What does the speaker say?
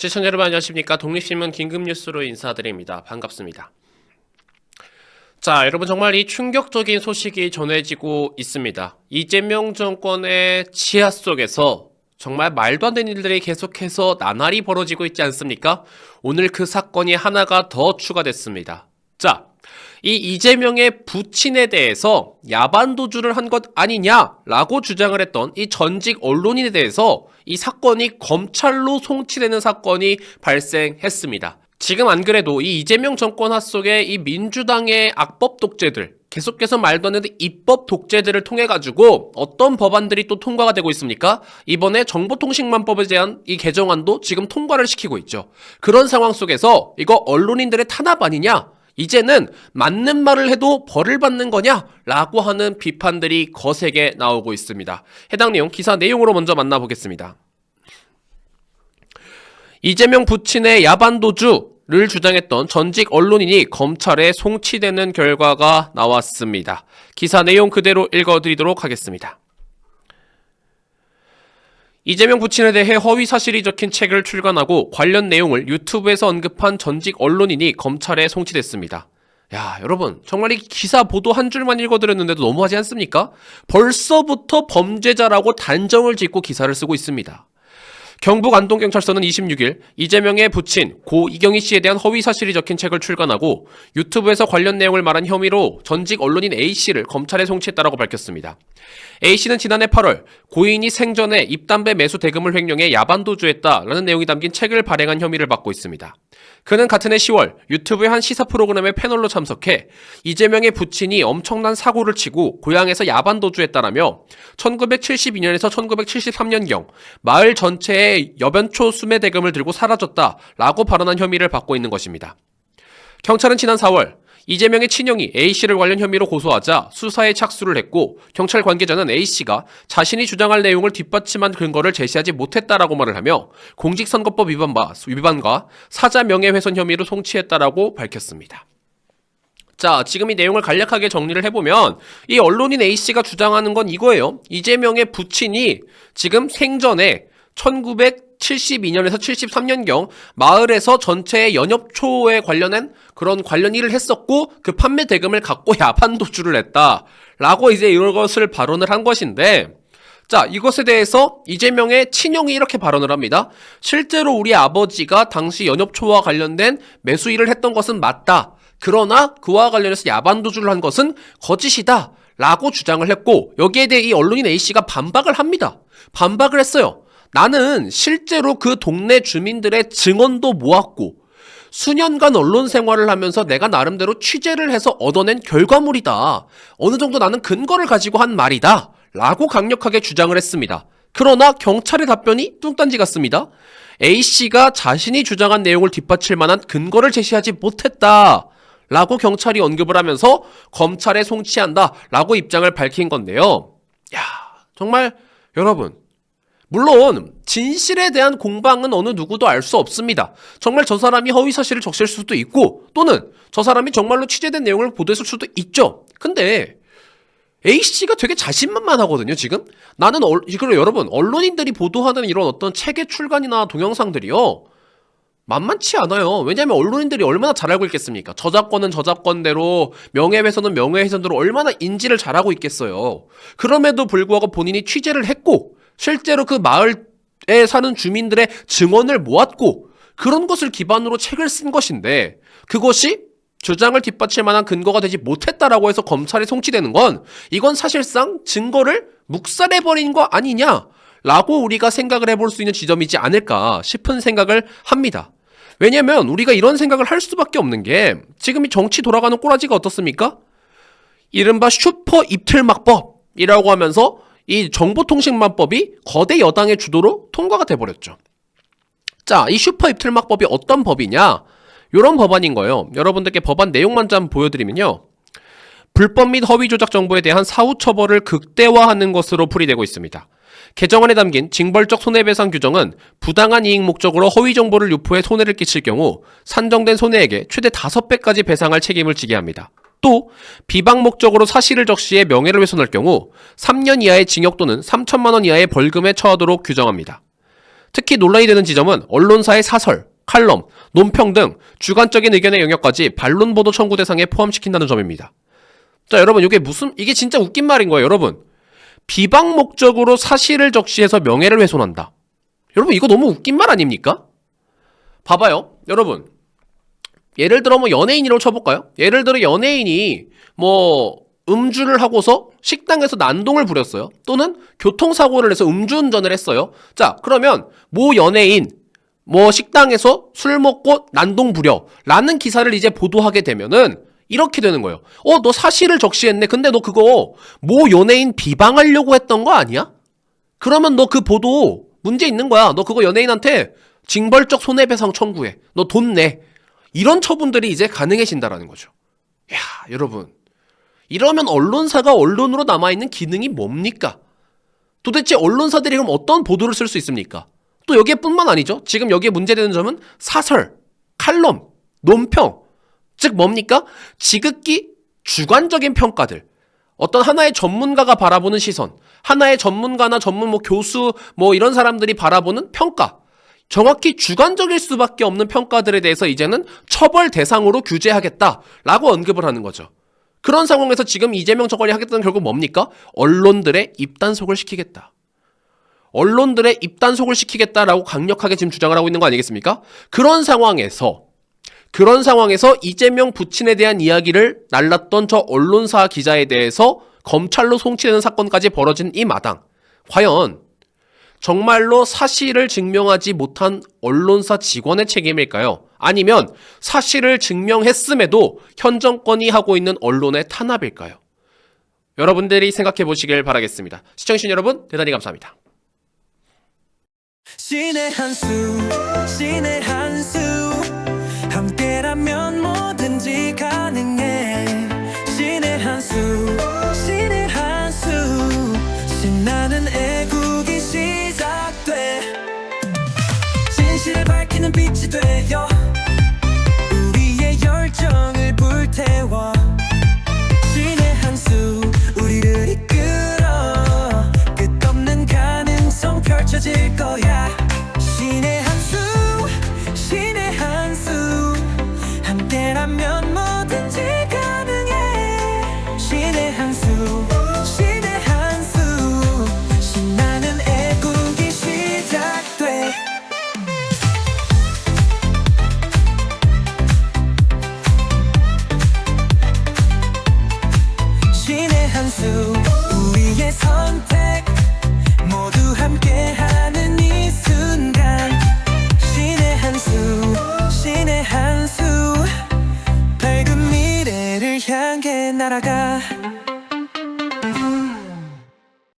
시청자 여러분 안녕하십니까? 독립신문 긴급뉴스로 인사드립니다. 반갑습니다. 자 여러분 정말 이 충격적인 소식이 전해지고 있습니다. 이재명 정권의 치하 속에서 정말 말도 안 되는 일들이 계속해서 나날이 벌어지고 있지 않습니까? 오늘 그 사건이 하나가 더 추가됐습니다. 자 이 이재명의 부친에 대해서 야반 도주를 한 것 아니냐라고 주장을 했던 이 전직 언론인에 대해서 이 사건이 검찰로 송치되는 사건이 발생했습니다. 지금 안 그래도 이 이재명 정권 하 속에 이 민주당의 악법 독재들 계속해서 말도 안 되는 입법 독재들을 통해 가지고 어떤 법안들이 또 통과가 되고 있습니까? 이번에 정보통신망법에 대한 이 개정안도 지금 통과를 시키고 있죠. 그런 상황 속에서 이거 언론인들의 탄압 아니냐? 이제는 맞는 말을 해도 벌을 받는 거냐? 라고 하는 비판들이 거세게 나오고 있습니다. 해당 내용 기사 내용으로 먼저 만나보겠습니다. 이재명 부친의 야반도주 를 주장했던 전직 언론인이 검찰에 송치되는 결과가 나왔습니다. 기사 내용 그대로 읽어드리도록 하겠습니다. 이재명 부친에 대해 허위 사실이 적힌 책을 출간하고 관련 내용을 유튜브에서 언급한 전직 언론인이 검찰에 송치됐습니다. 야, 여러분, 정말 이 기사 보도 한 줄만 읽어드렸는데도 너무하지 않습니까? 벌써부터 범죄자라고 단정을 짓고 기사를 쓰고 있습니다. 경북 안동경찰서는 26일 이재명의 부친 고 이경희 씨에 대한 허위 사실이 적힌 책을 출간하고 유튜브에서 관련 내용을 말한 혐의로 전직 언론인 A 씨를 검찰에 송치했다고 밝혔습니다. A 씨는 지난해 8월 고인이 생전에 입담배 매수 대금을 횡령해 야반도주했다라는 내용이 담긴 책을 발행한 혐의를 받고 있습니다. 그는 같은 해 10월 유튜브의 한 시사 프로그램에 패널로 참석해 이재명의 부친이 엄청난 사고를 치고 고향에서 야반 도주했다라며 1972년에서 1973년경 마을 전체에 여변초 수매 대금을 들고 사라졌다라고 발언한 혐의를 받고 있는 것입니다. 경찰은 지난 4월 이재명의 친형이 A씨를 관련 혐의로 고소하자 수사에 착수를 했고 경찰 관계자는 A씨가 자신이 주장할 내용을 뒷받침한 근거를 제시하지 못했다라고 말을 하며 공직선거법 위반과, 위반과 사자 명예훼손 혐의로 송치했다라고 밝혔습니다. 자, 지금 이 내용을 간략하게 정리를 해보면 이 언론인 A씨가 주장하는 건 이거예요. 이재명의 부친이 지금 생전에 1972년에서 73년경 마을에서 전체의 연협초에 관련한 그런 관련 일을 했었고 그 판매 대금을 갖고 야반 도주를 했다 라고 이제 이것을 발언을 한 것인데 자, 이것에 대해서 이재명의 친형이 이렇게 발언을 합니다. 실제로 우리 아버지가 당시 연협초와 관련된 매수 일을 했던 것은 맞다. 그러나 그와 관련해서 야반 도주를 한 것은 거짓이다. 라고 주장을 했고 여기에 대해 이 언론인 A씨가 반박을 합니다. 반박을 했어요. 나는 실제로 그 동네 주민들의 증언도 모았고 수년간 언론 생활을 하면서 내가 나름대로 취재를 해서 얻어낸 결과물이다. 어느 정도 나는 근거를 가지고 한 말이다. 라고 강력하게 주장을 했습니다. 그러나 경찰의 답변이 뚱딴지 같습니다. A씨가 자신이 주장한 내용을 뒷받칠 만한 근거를 제시하지 못했다. 라고 경찰이 언급을 하면서 검찰에 송치한다. 라고 입장을 밝힌 건데요. 야, 정말 여러분, 물론 진실에 대한 공방은 어느 누구도 알 수 없습니다. 정말 저 사람이 허위 사실을 적실 수도 있고 또는 저 사람이 정말로 취재된 내용을 보도했을 수도 있죠. 근데 A씨가 되게 자신만만하거든요, 지금. 나는, 얼, 그리고 여러분, 언론인들이 보도하는 이런 어떤 책의 출간이나 동영상들이요. 만만치 않아요. 왜냐하면 언론인들이 얼마나 잘 알고 있겠습니까? 저작권은 저작권대로, 명예훼손은 명예훼손대로 얼마나 인지를 잘하고 있겠어요. 그럼에도 불구하고 본인이 취재를 했고, 실제로 그 마을에 사는 주민들의 증언을 모았고, 그런 것을 기반으로 책을 쓴 것인데, 그것이 주장을 뒷받칠 만한 근거가 되지 못했다라고 해서 검찰에 송치되는 건 이건 사실상 증거를 묵살해버린 거 아니냐? 라고 우리가 생각을 해볼 수 있는 지점이지 않을까 싶은 생각을 합니다. 왜냐면 우리가 이런 생각을 할 수밖에 없는 게 지금 이 정치 돌아가는 꼬라지가 어떻습니까? 이른바 슈퍼 입틀막법이라고 하면서 이 정보통신망법이 거대 여당의 주도로 통과가 돼버렸죠. 자, 이 슈퍼 입틀막법이 어떤 법이냐? 이런 법안인 거예요. 여러분들께 법안 내용만 좀 보여드리면요. 불법 및 허위 조작 정보에 대한 사후 처벌을 극대화하는 것으로 풀이되고 있습니다. 개정안에 담긴 징벌적 손해배상 규정은 부당한 이익 목적으로 허위 정보를 유포해 손해를 끼칠 경우 산정된 손해액의 최대 5배까지 배상할 책임을 지게 합니다. 또 비방 목적으로 사실을 적시해 명예를 훼손할 경우 3년 이하의 징역 또는 3천만 원 이하의 벌금에 처하도록 규정합니다. 특히 논란이 되는 지점은 언론사의 사설, 칼럼, 논평 등 주관적인 의견의 영역까지 반론 보도 청구 대상에 포함시킨다는 점입니다. 자, 여러분, 이게 무슨, 이게 진짜 웃긴 말인 거예요, 여러분. 비방 목적으로 사실을 적시해서 명예를 훼손한다. 여러분, 이거 너무 웃긴 말 아닙니까? 봐봐요, 여러분. 예를 들어 뭐 연예인이라고 쳐볼까요? 예를 들어 연예인이 뭐 음주를 하고서 식당에서 난동을 부렸어요. 또는 교통사고를 해서 음주운전을 했어요. 자, 그러면 모 연예인 뭐 식당에서 술 먹고 난동 부려 라는 기사를 이제 보도하게 되면은 이렇게 되는 거예요. 어, 너 사실을 적시했네. 근데 너 그거 모 연예인 비방하려고 했던 거 아니야? 그러면 너 그 보도 문제 있는 거야. 너 그거 연예인한테 징벌적 손해배상 청구해. 너 돈 내. 이런 처분들이 이제 가능해진다라는 거죠. 야, 여러분. 이러면 언론사가 언론으로 남아있는 기능이 뭡니까? 도대체 언론사들이 그럼 어떤 보도를 쓸 수 있습니까? 또 여기에 뿐만 아니죠. 지금 여기에 문제되는 점은 사설, 칼럼, 논평. 즉 뭡니까? 지극히 주관적인 평가들. 어떤 하나의 전문가가 바라보는 시선, 하나의 전문가나 전문 뭐 교수 뭐 이런 사람들이 바라보는 평가. 정확히 주관적일 수밖에 없는 평가들에 대해서 이제는 처벌 대상으로 규제하겠다라고 언급을 하는 거죠. 그런 상황에서 지금 이재명 정권이 하겠다는 결국 뭡니까? 언론들의 입단속을 시키겠다. 언론들의 입단속을 시키겠다라고 강력하게 지금 주장을 하고 있는 거 아니겠습니까? 그런 상황에서 그런 상황에서 이재명 부친에 대한 이야기를 날랐던 저 언론사 기자에 대해서 검찰로 송치되는 사건까지 벌어진 이 마당. 과연 정말로 사실을 증명하지 못한 언론사 직원의 책임일까요? 아니면 사실을 증명했음에도 현 정권이 하고 있는 언론의 탄압일까요? 여러분들이 생각해 보시길 바라겠습니다. 시청해주신 여러분, 대단히 감사합니다. 신의 한수 신의 한수 함께라면 뭐든지 가능해